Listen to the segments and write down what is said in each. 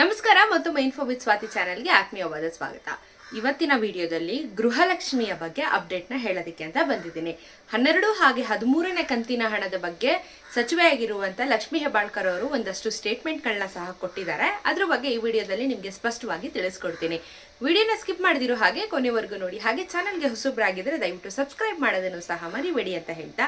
ನಮಸ್ಕಾರ, ಮತ್ತು ಮೈನ್ಫೋ ವಿತ್ ಸ್ವಾತಿ ಚಾನೆಲ್ಗೆ ಆತ್ಮೀಯವಾದ ಸ್ವಾಗತ. ಇವತ್ತಿನ ವಿಡಿಯೋದಲ್ಲಿ ಗೃಹಲಕ್ಷ್ಮಿಯ ಬಗ್ಗೆ ಅಪ್ಡೇಟ್ನ ಹೇಳೋದಕ್ಕೆ ಅಂತ ಬಂದಿದ್ದೀನಿ. ಹನ್ನೆರಡು ಹಾಗೆ ಹದಿಮೂರನೇ ಕಂತಿನ ಹಣದ ಬಗ್ಗೆ ಸಚಿವೆಯಾಗಿರುವಂಥ ಲಕ್ಷ್ಮಿ ಹೆಬ್ಬಾಳ್ಕರ್ ಅವರು ಒಂದಷ್ಟು ಸ್ಟೇಟ್ಮೆಂಟ್ಗಳನ್ನ ಸಹ ಕೊಟ್ಟಿದ್ದಾರೆ. ಅದ್ರ ಬಗ್ಗೆ ಈ ವಿಡಿಯೋದಲ್ಲಿ ನಿಮಗೆ ಸ್ಪಷ್ಟವಾಗಿ ತಿಳಿಸ್ಕೊಡ್ತೀನಿ. ವಿಡಿಯೋನ ಸ್ಕಿಪ್ ಮಾಡಿದಿರೋ ಹಾಗೆ ಕೊನೆವರೆಗೂ ನೋಡಿ. ಹಾಗೆ ಚಾನಲ್ಗೆ ಹೊಸಬ್ರಾಗಿದ್ರೆ ದಯವಿಟ್ಟು ಸಬ್ಸ್ಕ್ರೈಬ್ ಮಾಡೋದನ್ನು ಸಹ ಮರಿಬೇಡಿ ಅಂತ ಹೇಳ್ತಾ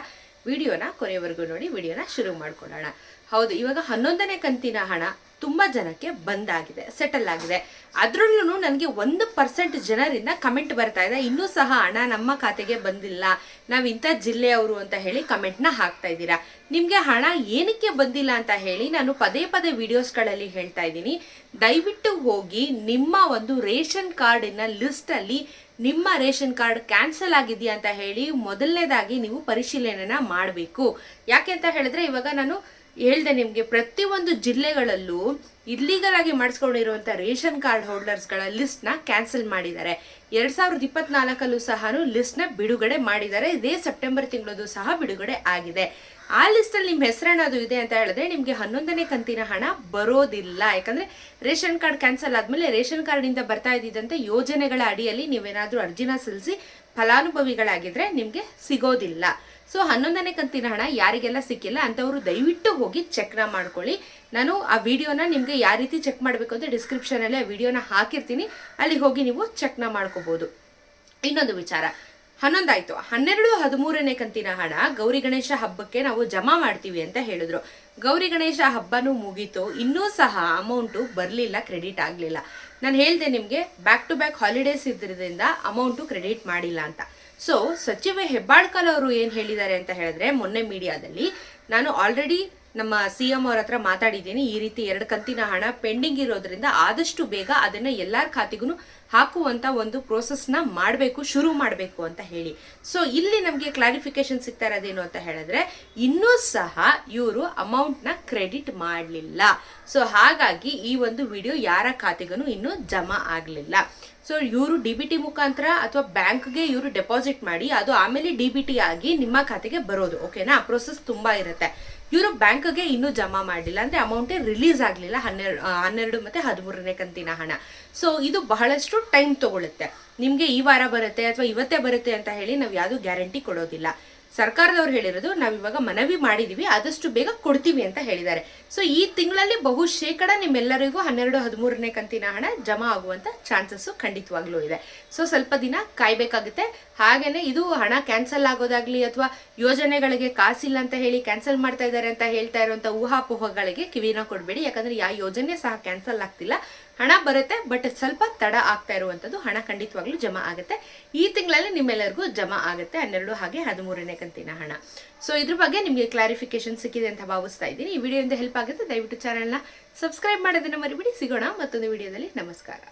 ವಿಡಿಯೋನ ಕೊನೆವರೆಗೂ ನೋಡಿ, ವಿಡಿಯೋನ ಶುರು ಮಾಡ್ಕೊಳ್ಳೋಣ. ಹೌದು, ಇವಾಗ ಹನ್ನೊಂದನೇ ಕಂತಿನ ಹಣ ತುಂಬಾ ಜನಕ್ಕೆ ಬಂದಾಗಿದೆ ಸೆಟಲ್ ಆಗಿದೆ. ಅದರಲ್ಲೂ ನನಗೆ ಒಂದು ಪರ್ಸೆಂಟ್ ಜನರಿಂದ ಕಮೆಂಟ್ ಬರ್ತಾ ಇದೆ. ಇನ್ನೂ ಸಹ ಹಣ ನಮ್ಮ ಖಾತೆಗೆ ಬಂದಿಲ್ಲ. ನಾವು ಇಂಥ ಜಿಲ್ಲೆಯವರು ಅಂತ ಹೇಳಿ ಕಮೆಂಟ್ನ ಹಾಕ್ತಾ ಇದ್ದೀರಾ. ನಿಮಗೆ ಹಣ ಏನಕ್ಕೆ ಬಂದಿಲ್ಲ ಅಂತ ಹೇಳಿ ನಾನು ಪದೇ ಪದೇ ವಿಡಿಯೋಸ್ಗಳಲ್ಲಿ ಹೇಳ್ತಾ ಇದ್ದೀನಿ. ದಯವಿಟ್ಟು ಹೋಗಿ ನಿಮ್ಮ ಒಂದು ರೇಷನ್ ಕಾರ್ಡಿನ ಲಿಸ್ಟಲ್ಲಿ ನಿಮ್ಮ ರೇಷನ್ ಕಾರ್ಡ್ ಕ್ಯಾನ್ಸಲ್ ಆಗಿದೆಯಾ ಅಂತ ಹೇಳಿ ಮೊದಲನೇದಾಗಿ ನೀವು ಪರಿಶೀಲನೆನ ಮಾಡಬೇಕು. ಯಾಕೆ ಅಂತ ಹೇಳಿದ್ರೆ ಇವಾಗ ನಾನು ಹೇಳ್ದೆ ನಿಮಗೆ ಪ್ರತಿಯೊಂದು ಜಿಲ್ಲೆಗಳಲ್ಲೂ ಇಲ್ಲಿಗಲ್ ಆಗಿ ಮಾಡಿಸ್ಕೊಂಡಿರುವಂಥ ರೇಷನ್ ಕಾರ್ಡ್ ಹೋಲ್ಡರ್ಸ್ಗಳ ಲಿಸ್ಟ್ನ ಕ್ಯಾನ್ಸಲ್ ಮಾಡಿದ್ದಾರೆ. ಎರಡ್ ಸಾವಿರದ ಇಪ್ಪತ್ನಾಲ್ಕಲ್ಲೂ ಸಹ ಲಿಸ್ಟ್ನ ಬಿಡುಗಡೆ ಮಾಡಿದ್ದಾರೆ. ಇದೇ ಸೆಪ್ಟೆಂಬರ್ ತಿಂಗಳದು ಸಹ ಬಿಡುಗಡೆ ಆಗಿದೆ. ಆ ಲಿಸ್ಟಲ್ಲಿ ನಿಮ್ಮ ಹೆಸರೇನಾದ್ರು ಇದೆ ಅಂತ ಹೇಳಿದ್ರೆ ನಿಮಗೆ ಹನ್ನೊಂದನೇ ಕಂತಿನ ಹಣ ಬರೋದಿಲ್ಲ. ಯಾಕಂದ್ರೆ ರೇಷನ್ ಕಾರ್ಡ್ ಕ್ಯಾನ್ಸಲ್ ಆದ್ಮೇಲೆ ರೇಷನ್ ಕಾರ್ಡಿಂದ ಬರ್ತಾ ಇದ್ದಿದ್ದಂತೆ ಯೋಜನೆಗಳ ಅಡಿಯಲ್ಲಿ ನೀವೇನಾದರೂ ಅರ್ಜಿನ ಸಲ್ಲಿಸಿ ಫಲಾನುಭವಿಗಳಾಗಿದ್ರೆ ನಿಮಗೆ ಸಿಗೋದಿಲ್ಲ. ಸೊ ಹನ್ನೊಂದನೇ ಕಂತಿನ ಹಣ ಯಾರಿಗೆಲ್ಲ ಸಿಕ್ಕಿಲ್ಲ ಅಂತವರು ದಯವಿಟ್ಟು ಹೋಗಿ ಚೆಕ್ನ ಮಾಡ್ಕೊಳ್ಳಿ. ನಾನು ಆ ವಿಡಿಯೋನ ನಿಮಗೆ ಯಾವ ರೀತಿ ಚೆಕ್ ಮಾಡಬೇಕು ಅಂತ ಡಿಸ್ಕ್ರಿಪ್ಷನಲ್ಲಿ ಆ ವಿಡಿಯೋನ ಹಾಕಿರ್ತೀನಿ. ಅಲ್ಲಿ ಹೋಗಿ ನೀವು ಚೆಕ್ನ ಮಾಡ್ಕೋಬಹುದು ಇನ್ನೊಂದು ವಿಚಾರ. ಹನ್ನೊಂದಾಯ್ತು. ಹನ್ನೆರಡು ಹದಿಮೂರನೇ ಕಂತಿನ ಹಣ ಗೌರಿ ಗಣೇಶ ಹಬ್ಬಕ್ಕೆ ನಾವು ಜಮಾ ಮಾಡ್ತೀವಿ ಅಂತ ಹೇಳಿದ್ರು. ಗೌರಿ ಗಣೇಶ ಹಬ್ಬನೂ ಮುಗೀತು. ಇನ್ನೂ ಸಹ ಅಮೌಂಟು ಬರಲಿಲ್ಲ ಕ್ರೆಡಿಟ್ ಆಗಲಿಲ್ಲ. ನಾನು ಹೇಳ್ದೆ ನಿಮಗೆ ಬ್ಯಾಕ್ ಟು ಬ್ಯಾಕ್ ಹಾಲಿಡೇಸ್ ಇದ್ರಿಂದ ಅಮೌಂಟು ಕ್ರೆಡಿಟ್ ಮಾಡಿಲ್ಲ ಅಂತ. ಸೊ ಸಚಿವ ಹೆಬ್ಬಾಳ್ಕಲ್ ಅವರು ಏನು ಹೇಳಿದ್ದಾರೆ ಅಂತ ಹೇಳಿದ್ರೆ, ಮೊನ್ನೆ ಮೀಡಿಯಾದಲ್ಲಿ ನಾನು ಆಲ್ರೆಡಿ ನಮ್ಮ ಸಿ ಎಂ ಅವ್ರ ಹತ್ರ ಮಾತಾಡಿದ್ದೀನಿ. ಈ ರೀತಿ ಎರಡು ಕಂತಿನ ಹಣ ಪೆಂಡಿಂಗ್ ಇರೋದ್ರಿಂದ ಆದಷ್ಟು ಬೇಗ ಅದನ್ನ ಎಲ್ಲರ ಖಾತೆಗೂ ಹಾಕುವಂತ ಒಂದು ಪ್ರೋಸೆಸ್ನ ಮಾಡಬೇಕು, ಶುರು ಮಾಡಬೇಕು ಅಂತ ಹೇಳಿ. ಸೊ ಇಲ್ಲಿ ನಮಗೆ ಕ್ಲಾರಿಫಿಕೇಶನ್ ಸಿಗ್ತಾ ಇರೋದೇನು ಅಂತ ಹೇಳಿದ್ರೆ, ಇನ್ನೂ ಸಹ ಇವರು ಅಮೌಂಟ್ನ ಕ್ರೆಡಿಟ್ ಮಾಡಲಿಲ್ಲ. ಸೊ ಹಾಗಾಗಿ ಈ ಒಂದು ವಿಡಿಯೋ ಯಾರ ಖಾತೆಗೂ ಇನ್ನೂ ಜಮಾ ಆಗಲಿಲ್ಲ. ಸೊ ಇವರು ಡಿ ಬಿ ಟಿ ಮುಖಾಂತರ ಅಥವಾ ಬ್ಯಾಂಕ್ಗೆ ಇವರು ಡೆಪಾಸಿಟ್ ಮಾಡಿ, ಅದು ಆಮೇಲೆ ಡಿ ಬಿ ಟಿ ಆಗಿ ನಿಮ್ಮ ಖಾತೆಗೆ ಬರೋದು ಓಕೆನಾ ಪ್ರೊಸೆಸ್ ತುಂಬಾ ಇರುತ್ತೆ. ಇವರು ಬ್ಯಾಂಕ್ಗೆ ಇನ್ನೂ ಜಮಾ ಮಾಡಲಿಲ್ಲ, ಅಂದ್ರೆ ಅಮೌಂಟೇ ರಿಲೀಸ್ ಆಗಲಿಲ್ಲ, ಹನ್ನೆರಡು ಹನ್ನೆರಡು ಮತ್ತೆ ಹದಿಮೂರನೇ ಕಂತಿನ ಹಣ. ಸೊ ಇದು ಬಹಳಷ್ಟು ಟೈಮ್ ತಗೊಳುತ್ತೆ. ನಿಮ್ಗೆ ಈ ವಾರ ಬರುತ್ತೆ ಅಥವಾ ಇವತ್ತೇ ಬರುತ್ತೆ ಅಂತ ಹೇಳಿ ನಾವು ಯಾವುದು ಗ್ಯಾರಂಟಿ ಕೊಡೋದಿಲ್ಲ. ಸರ್ಕಾರದವ್ರು ಹೇಳಿರೋದು ನಾವು ಇವಾಗ ಮನವಿ ಮಾಡಿದೀವಿ, ಆದಷ್ಟು ಬೇಗ ಕೊಡ್ತೀವಿ ಅಂತ ಹೇಳಿದ್ದಾರೆ. ಸೊ ಈ ತಿಂಗಳಲ್ಲಿ ಬಹು ಶೇಕಡ ನಿಮ್ಮೆಲ್ಲರಿಗೂ ಹನ್ನೆರಡು, ಹದಿಮೂರನೇ ಕಂತಿನ ಹಣ ಜಮಾ ಆಗುವಂತ ಚಾನ್ಸಸ್ ಖಂಡಿತವಾಗ್ಲೂ ಇದೆ. ಸೊ ಸ್ವಲ್ಪ ದಿನ ಕಾಯಬೇಕಾಗುತ್ತೆ. ಹಾಗೇನೆ ಇದು ಹಣ ಕ್ಯಾನ್ಸಲ್ ಆಗೋದಾಗ್ಲಿ ಅಥವಾ ಯೋಜನೆಗಳಿಗೆ ಕಾಸಿಲ್ಲ ಅಂತ ಹೇಳಿ ಕ್ಯಾನ್ಸಲ್ ಮಾಡ್ತಾ ಇದ್ದಾರೆ ಅಂತ ಹೇಳ್ತಾ ಇರುವಂತ ಊಹಾಪೋಹಗಳಿಗೆ ಕಿವಿನ ಕೊಡಬೇಡಿ. ಯಾಕಂದ್ರೆ ಯಾವ ಯೋಜನೆ ಸಹ ಕ್ಯಾನ್ಸಲ್ ಆಗ್ತಿಲ್ಲ. ಹಣ ಬರುತ್ತೆ ಬಟ್ ಸ್ವಲ್ಪ ತಡ ಆಗ್ತಾ ಇರುವಂತದ್ದು ಹಣ ಖಂಡಿತವಾಗ್ಲೂ ಜಮಾ ಆಗುತ್ತೆ. ಈ ತಿಂಗಳಲ್ಲಿ ನಿಮ್ಮೆಲ್ಲರಿಗೂ ಜಮಾ ಆಗುತ್ತೆ ಹನ್ನೆರಡು ಹಾಗೆ ಹದಿಮೂರನೇ ಕಂತಿನ ಹಣ. ಸೊ ಇದ್ರ ಬಗ್ಗೆ ನಿಮಗೆ ಕ್ಲಾರಿಫಿಕೇಶನ್ ಸಿಕ್ಕಿದೆ ಅಂತ ಭಾವಿಸ್ತಾ ಇದ್ದೀನಿ. ಈ ವಿಡಿಯೋದಿಂದ ಹೆಲ್ಪ್ ಆಗುತ್ತೆ. ದಯವಿಟ್ಟು ಚಾನಲ್ನ ಸಬ್ಸ್ಕ್ರೈಬ್ ಮಾಡೋದನ್ನು ಮರಿಬಿಡಿ. ಸಿಗೋಣ ಮತ್ತೊಂದು ವಿಡಿಯೋದಲ್ಲಿ ನಮಸ್ಕಾರ.